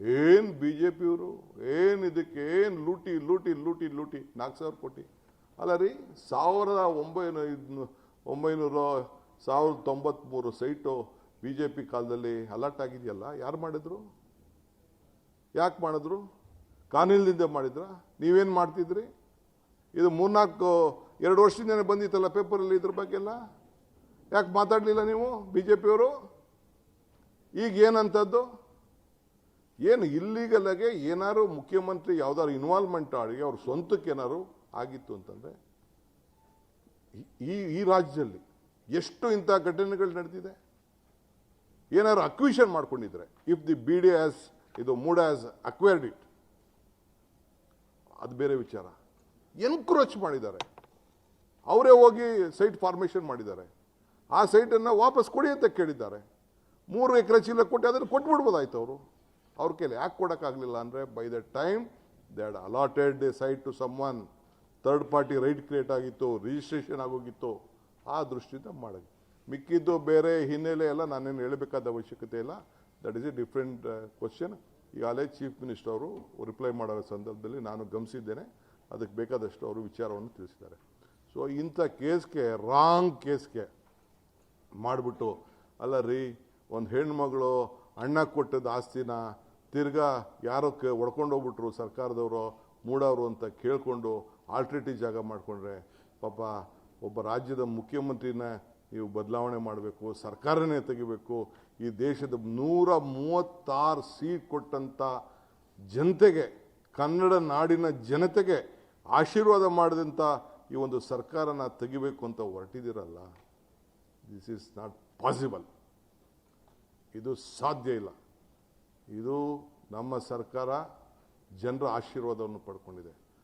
ಏನು B J ಪಿಯವರು ಏನು ಇದಕ್ಕೆ? ಏನು ಲೂಟಿ ಲೂಟಿ ಲೂಟಿ ಲೂಟಿ? ನಾಲ್ಕು ಸಾವಿರ ಕೋಟಿ. ಅಲ್ಲ ರೀ, ಸಾವಿರದ ಒಂಬೈನೂರ ಒಂಬೈನೂರ, ಸಾವಿರದ ತೊಂಬತ್ತ್ಮೂರು ಸೈಟು ಬಿ ಜೆ ಪಿ ಕಾಲದಲ್ಲಿ ಅಲರ್ಟ್ ಆಗಿದೆಯಲ್ಲ, ಯಾರು ಮಾಡಿದ್ರು? ಯಾಕೆ ಮಾಡಿದ್ರು? ಕಾನೂನಿನಿಂದ ಮಾಡಿದ್ರ? ನೀವೇನು ಮಾಡ್ತಿದ್ರಿ? ಇದು ಮೂರ್ನಾಲ್ಕು, ಎರಡು ವರ್ಷದಿಂದನೇ ಬಂದಿತ್ತಲ್ಲ ಪೇಪರಲ್ಲಿ ಇದ್ರ ಬಗ್ಗೆ ಎಲ್ಲ ಯಾಕೆ ಮಾತಾಡಲಿಲ್ಲ ನೀವು ಬಿ ಜೆ ಪಿಯವರು ಈಗ ಏನಂಥದ್ದು ಏನು ಇಲ್ಲಿಗಲಾಗೆ ಏನಾದ್ರು ಮುಖ್ಯಮಂತ್ರಿ ಯಾವ್ದಾದ್ರು ಇನ್ವಾಲ್ವ್ಮೆಂಟ್ ಆಗಿ ಅವ್ರ ಸ್ವಂತಕ್ಕೆ ಏನಾರು ಆಗಿತ್ತು ಅಂತಂದರೆ, ಈ ಈ ರಾಜ್ಯದಲ್ಲಿ ಎಷ್ಟು ಇಂಥ ಘಟನೆಗಳು ನಡೆದಿದೆ? ಏನಾದ್ರು ಅಕ್ವಿಷನ್ ಮಾಡ್ಕೊಂಡಿದ್ರೆ if the B D has ಇದು ಮೂಡ್ ಆಸ್ ಅಕ್ವೈರ್ಡ್ ಇಟ್ ಅದು ಬೇರೆ ವಿಚಾರ. ಎನ್ಕ್ರೋಚ್ ಮಾಡಿದ್ದಾರೆ. ಅವರೇ ಹೋಗಿ ಸೈಟ್ ಫಾರ್ಮೇಷನ್ ಮಾಡಿದ್ದಾರೆ. ಆ ಸೈಟನ್ನು ವಾಪಸ್ ಕೊಡಿ ಅಂತ ಕೇಳಿದ್ದಾರೆ. ಮೂರು ಎಕರೆ ಚೀಲ ಕೊಟ್ಟು ಅದನ್ನು ಕೊಟ್ಬಿಡ್ಬೋದಾಯ್ತು ಅವರು. ಅವ್ರ ಕೈಲಿ ಯಾಕೆ ಕೊಡೋಕ್ಕಾಗಲಿಲ್ಲ ಅಂದರೆ by the time they'd allotted site to some one third party right create ಆಗಿತ್ತು ರಿಜಿಸ್ಟ್ರೇಷನ್ ಆಗೋಗಿತ್ತು, ಆ ದೃಷ್ಟಿಯಿಂದ ಮಾಡೋದು ಮಿಕ್ಕಿದ್ದು ಬೇರೆ ಹಿನ್ನೆಲೆ ಎಲ್ಲ ನಾನೇನು ಹೇಳಬೇಕಾದ ಅವಶ್ಯಕತೆ ಇಲ್ಲ. That is a different question ಈಗಾಗಲೇ ಚೀಫ್ ಮಿನಿಸ್ಟರ್ ಅವರು ರಿಪ್ಲೈ ಮಾಡೋ ಸಂದರ್ಭದಲ್ಲಿ ನಾನು ಗಮನಿಸಿದ್ದೇನೆ. ಅದಕ್ಕೆ ಬೇಕಾದಷ್ಟು ಅವರು ವಿಚಾರವನ್ನು ತಿಳಿಸಿದ್ದಾರೆ. ಸೊ ಇಂಥ ಕೇಸ್ಗೆ ರಾಂಗ್ ಕೇಸ್ಗೆ ಮಾಡಿಬಿಟ್ಟು, ಅಲ್ಲ ರೀ, ಒಂದು ಹೆಣ್ಮಗಳು ಅಣ್ಣ ಕೊಟ್ಟದ ಆಸ್ತಿನ ತಿರ್ಗಾ ಯಾರೋ ಕ ಹೋಗ್ಬಿಟ್ರು ಸರ್ಕಾರದವರು ಮೂಡವರು ಅಂತ ಕೇಳಿಕೊಂಡು ಆಲ್ಟ್ರೇಟಿವ್ ಜಾಗ ಮಾಡಿಕೊಂಡ್ರೆ ಪಾಪ ಒಬ್ಬ ರಾಜ್ಯದ ಮುಖ್ಯಮಂತ್ರಿನ ನೀವು ಬದಲಾವಣೆ ಮಾಡಬೇಕು, ಸರ್ಕಾರನೇ ತೆಗಿಬೇಕು, ಈ ದೇಶದ ನೂರ ಮೂವತ್ತಾರು ಸೀಟ್ ಕೊಟ್ಟಂಥ ಜನತೆಗೆ, ಕನ್ನಡ ನಾಡಿನ ಜನತೆಗೆ ಆಶೀರ್ವಾದ ಮಾಡಿದಂಥ ಈ ಒಂದು ಸರ್ಕಾರನ ತೆಗಿಬೇಕು ಅಂತ ಹೊರಟಿದ್ದೀರಲ್ಲ ದಿಸ್ ಈಸ್ ನಾಟ್ ಪಾಸಿಬಲ್ ಇದು ಸಾಧ್ಯ ಇಲ್ಲ. ಇದು ನಮ್ಮ ಸರ್ಕಾರ ಜನರ ಆಶೀರ್ವಾದವನ್ನು ಪಡ್ಕೊಂಡಿದೆ.